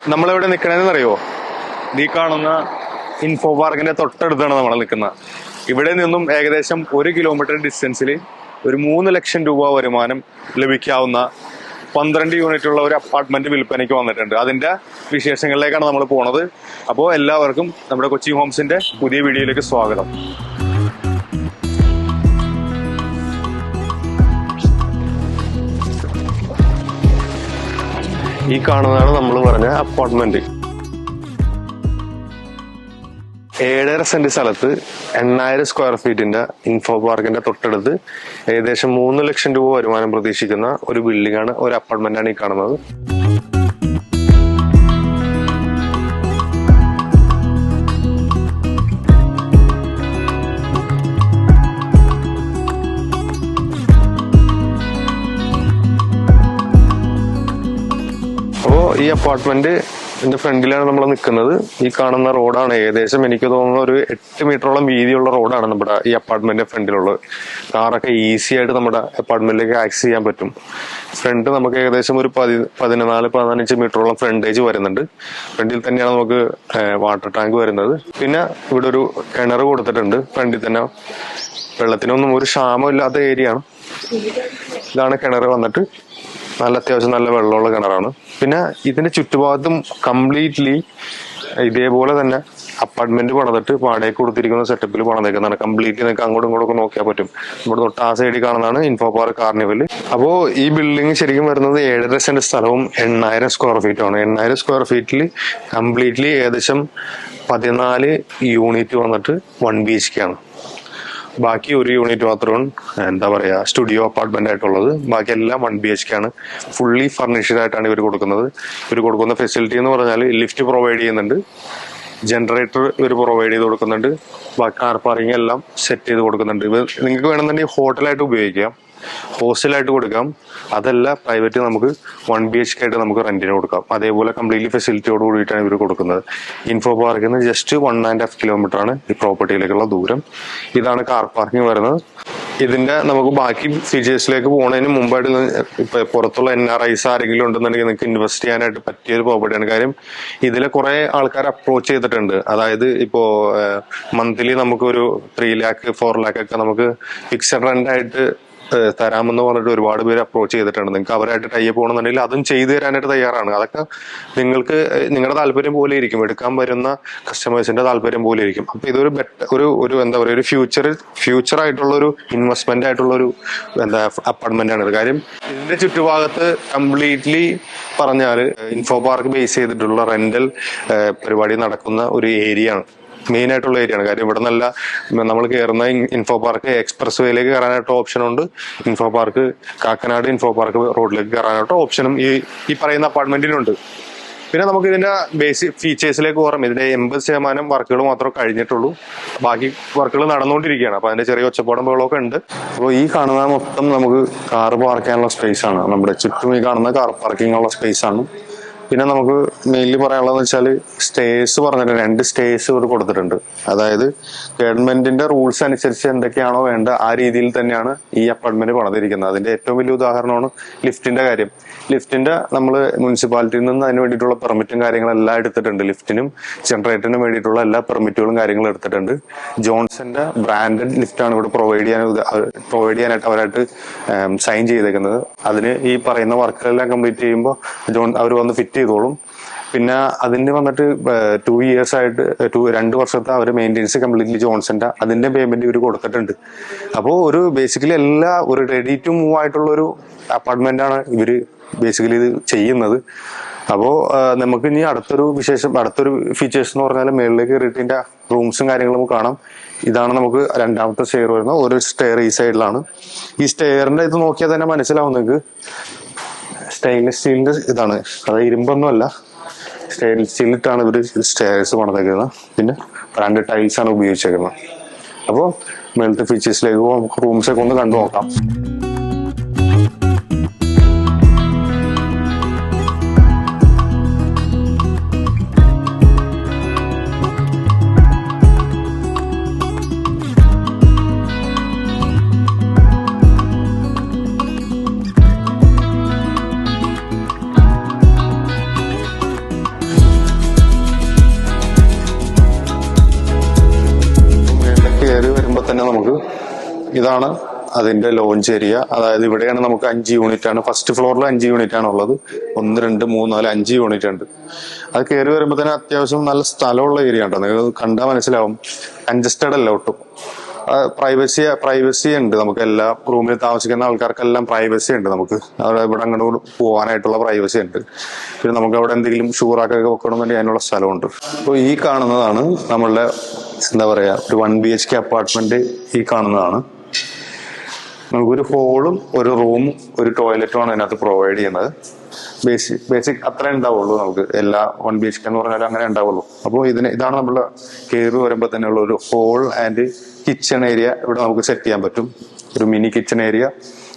നമ്മളെവിടെ നിൽക്കണേന്ന് അറിയോ നീ കാണുന്ന ഇൻഫോ പാർക്കിന്റെ തൊട്ടടുത്താണ് നമ്മൾ നിൽക്കുന്നത് ഇവിടെ നിന്നും ഏകദേശം ഒരു കിലോമീറ്റർ ഡിസ്റ്റൻസിൽ ഒരു മൂന്ന് ലക്ഷം രൂപ വരുമാനം ലഭിക്കാവുന്ന പന്ത്രണ്ട് യൂണിറ്റ് ഉള്ള ഒരു അപ്പാർട്ട്മെന്റ് വിൽപ്പനയ്ക്ക് വന്നിട്ടുണ്ട്. അതിന്റെ വിശേഷങ്ങളിലേക്കാണ് നമ്മൾ പോണത്. അപ്പോൾ എല്ലാവർക്കും നമ്മുടെ കൊച്ചി ഹോംസിന്റെ പുതിയ വീഡിയോയിലേക്ക് സ്വാഗതം. ഈ കാണുന്നതാണ് നമ്മൾ പറഞ്ഞ അപ്പാർട്ട്മെന്റ് ഏഴര സെന്റ് സ്ഥലത്ത് എണ്ണായിരം സ്ക്വയർ ഫീറ്റിന്റെ ഇൻഫോ പാർക്കിന്റെ തൊട്ടടുത്ത് ഏകദേശം മൂന്ന് ലക്ഷം രൂപ വരുമാനം പ്രതീക്ഷിക്കുന്ന ഒരു ബിൽഡിംഗ് ആണ് ഒരു അപ്പാർട്ട്മെന്റ് ആണ് ഈ കാണുന്നത്. ഈ അപ്പാർട്ട്മെന്റ് ഫ്രണ്ടിലാണ് നമ്മൾ നിൽക്കുന്നത് ഈ കാണുന്ന റോഡാണ്. ഏകദേശം എനിക്ക് തോന്നുന്ന ഒരു എട്ട് മീറ്ററോളം വീതിയുള്ള റോഡാണ് നമ്മുടെ ഈ അപ്പാർട്ട്മെന്റിന്റെ ഫ്രണ്ടിലുള്ളത്. കാറൊക്കെ ഈസി ആയിട്ട് നമ്മുടെ അപ്പാർട്ട്മെന്റിലേക്ക് ആക്സസ് ചെയ്യാൻ പറ്റും. ഫ്രണ്ട് നമുക്ക് ഏകദേശം ഒരു പതി പതിനാല് പതിനഞ്ച് മീറ്ററോളം ഫ്രണ്ടേജ് വരുന്നുണ്ട്. ഫ്രണ്ടിൽ തന്നെയാണ് നമുക്ക് വാട്ടർ ടാങ്ക് വരുന്നത്. പിന്നെ ഇവിടെ ഒരു കിണർ കൊടുത്തിട്ടുണ്ട്. ഫ്രണ്ടിൽ തന്നെ വെള്ളത്തിനൊന്നും ഒരു ക്ഷാമം ഇല്ലാത്ത ഏരിയ ആണ്. ഇതാണ് കിണർ വന്നിട്ട്. നല്ല അത്യാവശ്യം നല്ല വെള്ളമുള്ള കിണറാണ്. പിന്നെ ഇതിന്റെ ചുറ്റുഭാഗത്തും കംപ്ലീറ്റ്ലി ഇതേപോലെ തന്നെ അപ്പാർട്ട്മെന്റ് പണിതിട്ട് വാടകയ്ക്ക് കൊടുത്തിരിക്കുന്ന സെറ്റപ്പിൽ പണിതേക്കുന്നതാണ്. കംപ്ലീറ്റ്ലി നിങ്ങൾക്ക് അങ്ങോട്ടും ഇങ്ങോട്ടും ഒക്കെ നോക്കിയാൽ പറ്റും. ഇവിടെ തൊട്ട് ആ സൈഡിൽ കാണുന്നതാണ് ഇൻഫോ പാർക്ക് കാർണിവൽ അപ്പോൾ ഈ ബിൽഡിംഗ് ശരിക്കും വരുന്നത് ഏഴര സെന്റ് സ്ഥലവും എണ്ണായിരം സ്ക്വയർ ഫീറ്റും ആണ്. എണ്ണായിരം സ്ക്വയർ ഫീറ്റിൽ കംപ്ലീറ്റ്ലി ഏകദേശം പതിനാല് യൂണിറ്റ് വന്നിട്ട് വൺ ബി എച്ച് കെ ആണ്. ബാക്കി ഒരു യൂണിറ്റ് മാത്രമാണ്. എന്താ പറയാ സ്റ്റുഡിയോ അപ്പാർട്ട്മെന്റ് ആയിട്ടുള്ളത്. ബാക്കി എല്ലാം വൺ ബി എച്ച് കെ ആണ്. ഫുള്ളി ഫർണിഷ്ഡ് ആയിട്ടാണ് ഇവർ കൊടുക്കുന്നത്. ഇവർ കൊടുക്കുന്ന ഫെസിലിറ്റി എന്ന് പറഞ്ഞാൽ ലിഫ്റ്റ് പ്രൊവൈഡ് ചെയ്യുന്നുണ്ട്. ജനറേറ്റർ ഇവർ പ്രൊവൈഡ് ചെയ്ത് കൊടുക്കുന്നുണ്ട്. ബാക്കി കാർ പാർക്കിംഗ് എല്ലാം സെറ്റ് ചെയ്ത് കൊടുക്കുന്നുണ്ട്. നിങ്ങൾക്ക് വേണമെന്നുണ്ടെങ്കിൽ ഹോട്ടലായിട്ട് ഉപയോഗിക്കാം. ഹോസ്റ്റലായിട്ട് കൊടുക്കാം. അതല്ല പ്രൈവറ്റ് നമുക്ക് വൺ ബി എച്ച് കെ ആയിട്ട് നമുക്ക് റെന്റിന് കൊടുക്കാം. അതേപോലെ കംപ്ലീറ്റ്ലി ഫെസിലിറ്റിയോട് കൂടിയിട്ടാണ് ഇവർ കൊടുക്കുന്നത്. ഇൻഫോ പാർക്കിൽ നിന്ന് just one and half kilometre ആണ് ഈ പ്രോപ്പർട്ടിയിലേക്കുള്ള ദൂരം. ഇതാണ് കാർ പാർക്കിംഗ് വരുന്നത്. ഇതിന്റെ നമുക്ക് ബാക്കി ഫീച്ചേഴ്സിലേക്ക് പോകുന്നതിന് മുമ്പായിട്ട് പുറത്തുള്ള എൻ ആർ ഐസ് ആരെങ്കിലും ഉണ്ടെന്നുണ്ടെങ്കിൽ നിങ്ങൾക്ക് ഇൻവെസ്റ്റ് ചെയ്യാനായിട്ട് പറ്റിയ ഒരു പ്രോപ്പർട്ടിയാണ് കാര്യം ഇതിലെ കുറെ ആൾക്കാർ അപ്രോച്ച് ചെയ്തിട്ടുണ്ട്. അതായത് ഇപ്പോ മന്ത്ലി നമുക്കൊരു ത്രീ ലാക്ക് ഫോർ ലാക്ക് ഒക്കെ നമുക്ക് ഫിക്സഡ് റെന്റ് ആയിട്ട് തരാമെന്ന് പറഞ്ഞിട്ട് ഒരുപാട് പേര് അപ്രോച്ച് ചെയ്തിട്ടുണ്ട്. നിങ്ങൾക്ക് അവരായിട്ട് ടൈപ്പ് പോകണമെന്നുണ്ടെങ്കിൽ അതും ചെയ്തു തരാനായിട്ട് തയ്യാറാണ്. അതൊക്കെ നിങ്ങൾക്ക് നിങ്ങളുടെ താല്പര്യം പോലെ ഇരിക്കും. എടുക്കാൻ വരുന്ന കസ്റ്റമേഴ്സിന്റെ താല്പര്യം പോലെ ഇരിക്കും. അപ്പൊ ഇതൊരു ബെറ്റർ ഒരു ഒരു എന്താ പറയുക ഒരു ഫ്യൂച്ചർ ഫ്യൂച്ചർ ആയിട്ടുള്ള ഒരു ഇൻവെസ്റ്റ്മെന്റ് ആയിട്ടുള്ള ഒരു എന്താ അപ്പാർട്ട്മെന്റ് ആണ് കാര്യം ഇതിന്റെ ചുറ്റുഭാഗത്ത് കംപ്ലീറ്റ്ലി പറഞ്ഞാൽ ഇൻഫോ പാർക്ക് ബേസ് ചെയ്തിട്ടുള്ള റെന്റൽ പരിപാടി നടക്കുന്ന ഒരു ഏരിയ ആണ്. മെയിൻ ആയിട്ടുള്ള ഏരിയ ആണ് കാര്യം ഇവിടെ നല്ല നമ്മൾ കയറുന്ന ഇൻഫോ പാർക്ക് എക്സ്പ്രസ് വേയിലേക്ക് കയറാനായിട്ട് ഓപ്ഷൻ ഉണ്ട്. Info park Kakkanad info park റോഡിലേക്ക് കയറാനായിട്ട് ഓപ്ഷനും ഈ ഈ പറയുന്ന അപ്പാർട്ട്മെന്റിനുണ്ട് പിന്നെ നമുക്ക് ഇതിന്റെ ബേസിക് ഫീച്ചേഴ്സിലേക്ക് പോകാം. ഇതിന്റെ എൺപത് ശതമാനം വർക്കുകൾ മാത്രമേ കഴിഞ്ഞിട്ടുള്ളൂ. ബാക്കി വർക്കുകൾ നടന്നുകൊണ്ടിരിക്കുകയാണ്. അപ്പൊ അതിന്റെ ചെറിയ ഒച്ചപ്പാടും ബഹളമൊക്കെ ഉണ്ട്. അപ്പോൾ ഈ കാണുന്ന മൊത്തം നമുക്ക് കാർ പാർക്ക് ചെയ്യാനുള്ള സ്പേസ് ആണ്. നമ്മുടെ ചുറ്റും ഈ കാണുന്ന കാർ പാർക്കിംഗ് ഉള്ള സ്പേസ് ആണ്. പിന്നെ നമുക്ക് മെയിൻലി പറയാനുള്ളതെന്ന് വെച്ചാൽ സ്റ്റേഴ്സ് പറഞ്ഞിട്ട് രണ്ട് സ്റ്റേഴ്സ് ഇവർ കൊടുത്തിട്ടുണ്ട്. അതായത് ഗവൺമെന്റിന്റെ റൂൾസ് അനുസരിച്ച് എന്തൊക്കെയാണോ വേണ്ട ആ രീതിയിൽ തന്നെയാണ് ഈ അപ്പാർട്ട്മെന്റ് പണിതിരിക്കുന്നത്. അതിന്റെ ഏറ്റവും വലിയ ഉദാഹരണമാണ് ലിഫ്റ്റിന്റെ കാര്യം. ലിഫ്റ്റിന്റെ നമ്മൾ മുനിസിപ്പാലിറ്റിയിൽ നിന്ന് അതിന് വേണ്ടിയിട്ടുള്ള പെർമിറ്റും കാര്യങ്ങളെല്ലാം എടുത്തിട്ടുണ്ട്. ലിഫ്റ്റിനും ജനറേറ്ററിനും വേണ്ടിയിട്ടുള്ള എല്ലാ പെർമിറ്റുകളും കാര്യങ്ങളും എടുത്തിട്ടുണ്ട്. ജോൺസന്റെ ബ്രാൻഡഡ് ലിഫ്റ്റാണ് ഇവിടെ പ്രൊവൈഡ് ചെയ്യാൻ പ്രൊവൈഡ് ചെയ്യാനായിട്ട് അവരായിട്ട് സൈൻ ചെയ്തേക്കുന്നത്. അതിന് ഈ പറയുന്ന വർക്കുകളെല്ലാം കംപ്ലീറ്റ് ചെയ്യുമ്പോൾ ജോൺ അവർ വന്ന് ഫിറ്റ് ചെയ്തോളും. പിന്നെ അതിന് വന്നിട്ട് ടു ഇയേഴ്സ് ആയിട്ട് ടു രണ്ട് വർഷത്തെ അവർ മെയിന്റെനൻസ് കംപ്ലീറ്റ്ലി ജോൺസന്റെ അതിന്റെ പേയ്മെന്റ് ഇവർ കൊടുത്തിട്ടുണ്ട്. അപ്പോൾ ഒരു ബേസിക്കലി എല്ലാ ഒരു റെഡി ടു മൂവ് ആയിട്ടുള്ള ഒരു അപ്പാർട്ട്മെന്റ് ആണ് ഇവർ ബേസിക്കലി ഇത് ചെയ്യുന്നത്. അപ്പോൾ നമുക്ക് ഇനി അടുത്തൊരു വിശേഷം അടുത്തൊരു ഫീച്ചേഴ്സ് എന്ന് പറഞ്ഞാൽ മേളിലേക്ക് കയറിയിട്ട് റൂംസും കാര്യങ്ങളും കാണാം. ഇതാണ് നമുക്ക് രണ്ടാമത്തെ സ്റ്റെയർ വരുന്നത്. ഒരു സ്റ്റെയർ ഈ സൈഡിലാണ് ഈ സ്റ്റെയറിന്റെ ഇത് നോക്കിയാൽ തന്നെ മനസ്സിലാവും നിങ്ങൾക്ക് സ്റ്റെയിൻലെസ് സ്റ്റീലിന്റെ ഇതാണ്. അത് ഇരുമ്പൊന്നും അല്ല സ്റ്റെയിൻലെസ് സ്റ്റീലിട്ടാണ് ഇവർ സ്റ്റെയർസ് പണിതേക്കുന്നത്. പിന്നെ ബ്രാൻഡ് ടൈൽസ് ആണ് ഉപയോഗിച്ചേക്കുന്നത്. അപ്പോൾ മേളത്തെ ഫീച്ചേഴ്സിലേക്ക് നമുക്ക് റൂംസ് ഒക്കെ ഒന്ന് കണ്ടു നോക്കാം നമുക്ക് ഇതാണ് അതിന്റെ ലോഞ്ച് ഏരിയ അതായത് ഇവിടെയാണ് നമുക്ക് അഞ്ച് യൂണിറ്റ് ആണ്. ഫസ്റ്റ് ഫ്ലോറിൽ അഞ്ച് യൂണിറ്റ് ആണ് ഉള്ളത്. ഒന്ന് രണ്ട് മൂന്ന് നാല് അഞ്ച് യൂണിറ്റ് ഉണ്ട്. അത് കയറി വരുമ്പോൾ തന്നെ അത്യാവശ്യം നല്ല സ്ഥലമുള്ള ഏരിയ ഉണ്ടോ? നിങ്ങൾ കണ്ടാൽ മനസ്സിലാവും. കൺജസ്റ്റഡ് അല്ല ഒട്ടും. പ്രൈവസി പ്രൈവസി ഉണ്ട് നമുക്ക്. എല്ലാ റൂമിൽ താമസിക്കുന്ന ആൾക്കാർക്കെല്ലാം പ്രൈവസി ഉണ്ട് നമുക്ക്. അവിടെ ഇവിടെ അങ്ങോട്ട് പോകാനായിട്ടുള്ള പ്രൈവസി ഉണ്ട്. പിന്നെ നമുക്ക് അവിടെ എന്തെങ്കിലും ഷൂറാക്കൊക്കെ വെക്കണമെന്നുണ്ടെങ്കിൽ അതിനുള്ള സ്ഥലമുണ്ട്. അപ്പോൾ ഈ കാണുന്നതാണ് നമ്മളുടെ എന്താ പറയാ ഒരു one B H K apartment ഈ കാണുന്നതാണ്. നമുക്കൊരു ഹോളും ഒരു റൂമും ഒരു ടോയ്ലറ്റും ആണ് അതിനകത്ത് പ്രൊവൈഡ് ചെയ്യുന്നത്. ബേസിക് ബേസിക് അത്ര ഉണ്ടാവുള്ളൂ നമുക്ക്. എല്ലാ വൺ ബി എച്ച് കെ എന്ന് പറഞ്ഞാലും അങ്ങനെ ഉണ്ടാവുള്ളൂ. അപ്പോൾ ഇതിന് ഇതാണ് നമ്മൾ കയറി വരുമ്പോൾ തന്നെയുള്ള ഒരു ഹോൾ ആൻഡ് കിച്ചൺ ഏരിയ ഇവിടെ നമുക്ക് സെറ്റ് ചെയ്യാൻ പറ്റും. ഒരു മിനി കിച്ചൺ ഏരിയ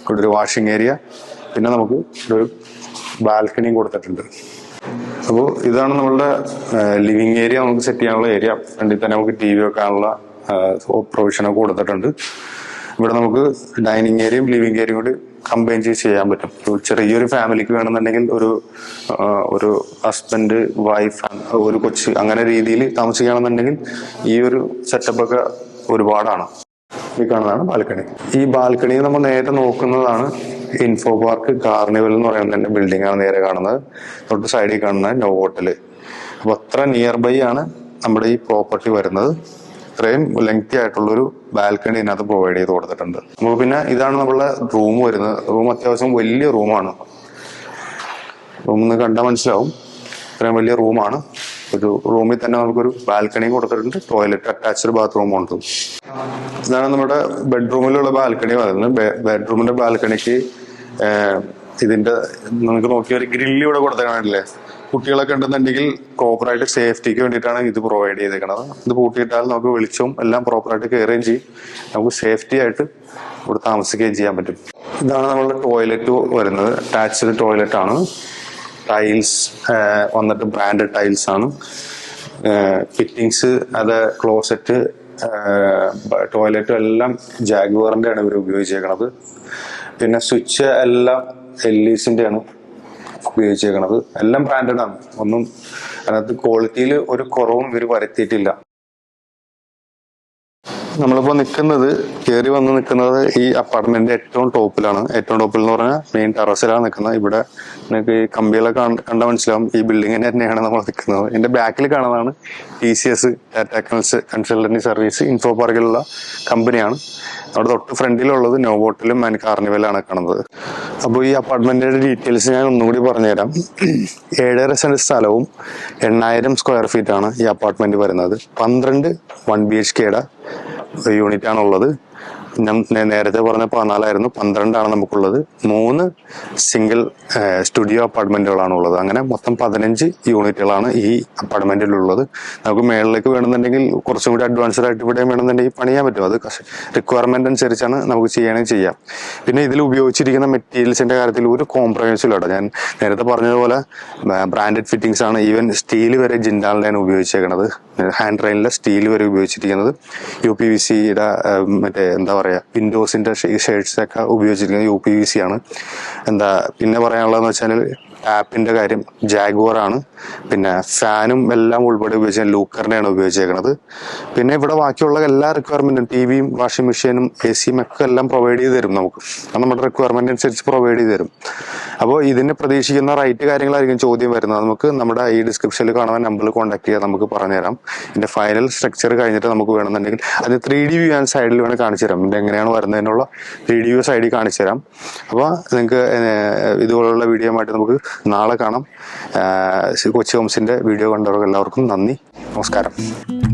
ഇവിടെ ഒരു വാഷിംഗ് ഏരിയ പിന്നെ നമുക്ക് ഒരു ബാൽക്കണിയും കൊടുത്തിട്ടുണ്ട്. അപ്പോൾ ഇതാണ് നമ്മളുടെ ലിവിങ് ഏരിയ നമുക്ക് സെറ്റ് ചെയ്യാനുള്ള ഏരിയ വേണ്ടി തന്നെ നമുക്ക് ടി വി വെക്കാനുള്ള പ്രൊവിഷനൊക്കെ കൊടുത്തിട്ടുണ്ട്. ഇവിടെ നമുക്ക് ഡൈനിങ് ഏരിയയും ലിവിങ് ഏരിയയും കൂടി കമ്പൈൻ ചെയ്ത് ചെയ്യാൻ പറ്റും. ഒരു ചെറിയൊരു ഫാമിലിക്ക് വേണമെന്നുണ്ടെങ്കിൽ ഒരു ഒരു ഹസ്ബൻഡ് വൈഫ് ഒരു കൊച്ച് അങ്ങനെ രീതിയിൽ താമസിക്കുകയാണെന്നുണ്ടെങ്കിൽ ഈ ഒരു സെറ്റപ്പ് ഒക്കെ ഒരുപാടാണ്. ഈ കാണുന്നതാണ് ബാൽക്കണി. ഈ ബാൽക്കണി നമ്മൾ നേരെ നോക്കുന്നതാണ് ഇൻഫോ പാർക്ക് കാർണിവൽ എന്ന് പറയുന്നതിന്റെ ബിൽഡിംഗ് ആണ് നേരെ കാണുന്നത്. തൊട്ട് സൈഡിൽ കാണുന്ന നോ ഹോട്ടൽ അപ്പൊ അത്ര നിയർ ബൈ ആണ് നമ്മുടെ ഈ പ്രോപ്പർട്ടി വരുന്നത്. ഇത്രയും ലെങ്തി ആയിട്ടുള്ളൊരു ബാൽക്കണി ഇതിനകത്ത് പ്രൊവൈഡ് ചെയ്ത് കൊടുത്തിട്ടുണ്ട്. നമുക്ക് പിന്നെ ഇതാണ് നമ്മളുടെ റൂം വരുന്നത്. റൂം അത്യാവശ്യം വലിയ റൂമാണ് റൂം ഒന്ന് കണ്ടാൽ മനസ്സിലാവും. ഇത്രയും വലിയ റൂമാണ് ഒരു റൂമിൽ തന്നെ നമുക്കൊരു ബാൽക്കണി കൊടുത്തിട്ടുണ്ട്. ടോയ്ലറ്റ് അറ്റാച്ച്ഡ് ബാത്റൂം ഉണ്ട്. ഇതാണ് നമ്മുടെ ബെഡ്റൂമിലുള്ള ബാൽക്കണി വരുന്നത് ബെഡ്റൂമിന്റെ ബാൽക്കണിക്ക് ഇതിന്റെ നമുക്ക് നോക്കിയ ഒരു ഗ്രില്ല് ഇവിടെ കുട്ടികളൊക്കെ ഉണ്ടെന്നുണ്ടെങ്കിൽ പ്രോപ്പറായിട്ട് സേഫ്റ്റിക്ക് വേണ്ടിയിട്ടാണ് ഇത് പ്രൊവൈഡ് ചെയ്തേക്കണത്. ഇത് പൂട്ടിയിട്ടാൽ നമുക്ക് വെളിച്ചവും എല്ലാം പ്രോപ്പറായിട്ട് കയറുകയും ചെയ്യും. നമുക്ക് സേഫ്റ്റി ആയിട്ട് ഇവിടെ താമസിക്കുകയും ചെയ്യാൻ പറ്റും. ഇതാണ് നമ്മളുടെ ടോയ്ലറ്റ് വരുന്നത്. അറ്റാച്ച്ഡ് ടോയ്ലറ്റ് ആണ്. ടൈൽസ് വന്നിട്ട് ബ്രാൻഡ് ടൈൽസ് ആണ്. ഫിറ്റിങ്സ് അത് ക്ലോസറ്റ് ടോയ്ലറ്റും എല്ലാം ജാഗ്വാറിന്റെ ആണ് ഇവർ ഉപയോഗിച്ചേക്കണത്. പിന്നെ സ്വിച്ച് എല്ലാം എല്ലീസിന്റെ ആണ് ഉപയോഗിച്ചേക്കണത്. എല്ലാം ബ്രാൻഡഡ് ആണ്. ഒന്നും അതിനകത്ത് ക്വാളിറ്റിയിൽ ഒരു കുറവും ഇവർ വരുത്തിയിട്ടില്ല. നമ്മളിപ്പോ നിൽക്കുന്നത് കയറി വന്ന് നിൽക്കുന്നത് ഈ അപ്പാർട്ട്മെന്റ് ഏറ്റവും ടോപ്പിലാണ്. ഏറ്റവും ടോപ്പിൽ എന്ന് പറഞ്ഞാൽ മെയിൻ ടെറസിലാണ് നിൽക്കുന്നത് ഇവിടെ നിങ്ങൾക്ക് ഈ കമ്പികളൊക്കെ കണ്ട മനസ്സിലാവും. ഈ ബിൽഡിങ്ങിന് തന്നെയാണ് നമ്മൾ നിൽക്കുന്നത് എന്റെ ബാക്കിൽ കാണുന്നതാണ് T C S Tata consultancy service info പാർക്കിലുള്ള കമ്പനിയാണ്. അവിടെ തൊട്ട് ഫ്രണ്ടിലുള്ളത് നോവോട്ടിലും ആൻഡ് കാർണിവലാണ് കാണുന്നത്. അപ്പോൾ ഈ അപ്പാർട്ട്മെന്റിന്റെ ഡീറ്റെയിൽസ് ഞാൻ ഒന്നുകൂടി പറഞ്ഞുതരാം. ഏഴര സെന്റ് സ്ഥലവും എണ്ണായിരം സ്ക്വയർ ഫീറ്റ് ആണ് ഈ അപ്പാർട്ട്മെന്റ് വരുന്നത്. പന്ത്രണ്ട് വൺ ബി എച്ച് കെയുടെ യൂണിറ്റ് ആണുള്ളത്. ഞാൻ നേരത്തെ പറഞ്ഞ പതിനാലായിരുന്നു പന്ത്രണ്ടാണ് നമുക്കുള്ളത്. മൂന്ന് സിംഗിൾ സ്റ്റുഡിയോ അപ്പാർട്ട്മെന്റുകളാണ് ഉള്ളത് അങ്ങനെ മൊത്തം പതിനഞ്ച് യൂണിറ്റുകളാണ് ഈ അപ്പാർട്ട്മെന്റിലുള്ളത് നമുക്ക് മേളിലേക്ക് വേണമെന്നുണ്ടെങ്കിൽ കുറച്ചും കൂടി അഡ്വാൻസ്ഡ് ആയിട്ട് ഇവിടെ വേണമെന്നുണ്ടെങ്കിൽ പണിയാൻ പറ്റും. അത് റിക്വയർമെന്റ് അനുസരിച്ചാണ് നമുക്ക് ചെയ്യണമെങ്കിൽ ചെയ്യാം. പിന്നെ ഇതിൽ ഉപയോഗിച്ചിരിക്കുന്ന മെറ്റീരിയൽസിന്റെ കാര്യത്തിൽ ഒരു കോംപ്രമൈസും ഇല്ല ഞാൻ നേരത്തെ പറഞ്ഞതുപോലെ ബ്രാൻഡഡ് ഫിറ്റിംഗ്സ് ആണ്. ഈവൻ സ്റ്റീൽ വരെ ജിൻഡാലിനെയാണ് ഉപയോഗിച്ചേക്കുന്നത് ഹാൻഡ് റെയിലിലെ സ്റ്റീൽ വരെ ഉപയോഗിച്ചിരിക്കുന്നത് യു പി വി സിയുടെ മറ്റേ എന്താ പറയുക വിൻഡോസിന്റെ ഷെയ്ഡ്സ് ഒക്കെ ഉപയോഗിച്ചിരിക്കുന്നത് യു പി വി സി ആണ് എന്താ പിന്നെ പറയാനുള്ളതെന്ന് വെച്ചാൽ ടാപ്പിന്റെ കാര്യം ജാഗുവറാണ്. ആണ് പിന്നെ ഫാനും എല്ലാം ഉൾപ്പെടെ ഉപയോഗിച്ച ലൂക്കറിനെയാണ് ഉപയോഗിച്ചേക്കുന്നത് പിന്നെ ഇവിടെ ബാക്കിയുള്ള എല്ലാ റിക്വയർമെന്റും ടി വിയും വാഷിംഗ് മെഷീനും എ സിയും ഒക്കെ എല്ലാം പ്രൊവൈഡ് ചെയ്ത് തരും നമുക്ക്. അത് നമ്മുടെ റിക്വയർമെന്റ് അനുസരിച്ച് പ്രൊവൈഡ് ചെയ്ത് തരും. അപ്പോൾ ഇതിന് പ്രതീക്ഷിക്കുന്ന റൈറ്റ് കാര്യങ്ങളായിരിക്കും ചോദ്യം വരുന്നത്. നമുക്ക് നമ്മുടെ ഈ ഡിസ്ക്രിപ്ഷനിൽ കാണുന്ന നമ്പറിൽ കോൺടാക്ട് ചെയ്യാൻ നമുക്ക് പറഞ്ഞുതരാം. ഇതിന്റെ ഫൈനൽ സ്ട്രക്ചർ കഴിഞ്ഞിട്ട് നമുക്ക് വേണമെന്നുണ്ടെങ്കിൽ അത് ത്രീ ഡി വ്യൂ ഞാൻ സൈഡിൽ വേണം കാണിച്ചു തരാം. ഇത് എങ്ങനെയാണ് വരുന്നതിനുള്ള ത്രീ ഡി വ്യൂ സൈഡിൽ കാണിച്ചു തരാം. അപ്പോൾ നിങ്ങൾക്ക് ഇതുപോലുള്ള വീഡിയോ ആയിട്ട് നമുക്ക് നാളെ കാണാം. കൊച്ചു ഹോംസിന്റെ വീഡിയോ കണ്ടവർക്ക് എല്ലാവർക്കും നന്ദി. നമസ്കാരം.